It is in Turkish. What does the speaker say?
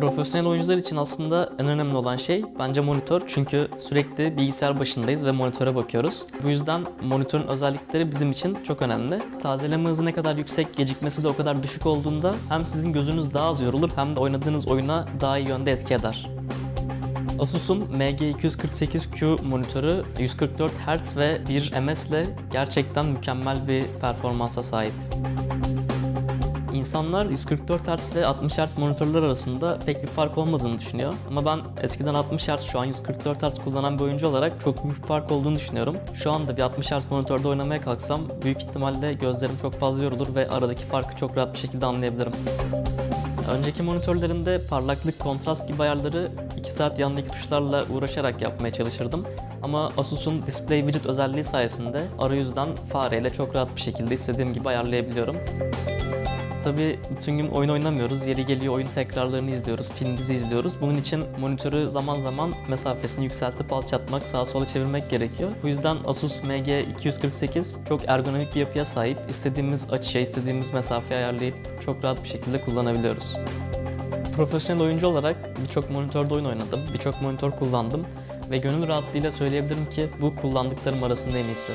Profesyonel oyuncular için aslında en önemli olan şey bence monitör. Çünkü sürekli bilgisayar başındayız ve monitöre bakıyoruz. Bu yüzden monitörün özellikleri bizim için çok önemli. Tazeleme hızı ne kadar yüksek, gecikmesi de o kadar düşük olduğunda hem sizin gözünüz daha az yorulur hem de oynadığınız oyuna daha iyi yönde etki eder. Asus'un MG248Q monitörü 144 Hz ve 1 ms ile gerçekten mükemmel bir performansa sahip. İnsanlar 144 Hz ve 60 Hz monitörler arasında pek bir fark olmadığını düşünüyor. Ama ben eskiden 60 Hz şu an 144 Hz kullanan bir oyuncu olarak çok büyük bir fark olduğunu düşünüyorum. Şu anda bir 60 Hz monitörde oynamaya kalksam büyük ihtimalle gözlerim çok fazla yorulur ve aradaki farkı çok rahat bir şekilde anlayabilirim. Önceki monitörlerimde parlaklık, kontrast gibi ayarları 2 saat yanındaki tuşlarla uğraşarak yapmaya çalışırdım. Ama Asus'un Display Widget özelliği sayesinde arayüzden fareyle çok rahat bir şekilde istediğim gibi ayarlayabiliyorum. Tabii bütün gün oyun oynamıyoruz. Yeri geliyor oyun tekrarlarını izliyoruz, film dizi izliyoruz. Bunun için monitörü zaman zaman mesafesini yükseltip alçaltmak, sağa sola çevirmek gerekiyor. Bu yüzden Asus MG248 çok ergonomik bir yapıya sahip. İstediğimiz açıya, istediğimiz mesafeyi ayarlayıp çok rahat bir şekilde kullanabiliyoruz. Profesyonel oyuncu olarak birçok monitörde oyun oynadım, birçok monitör kullandım ve gönül rahatlığıyla söyleyebilirim ki bu kullandıklarım arasında en iyisi.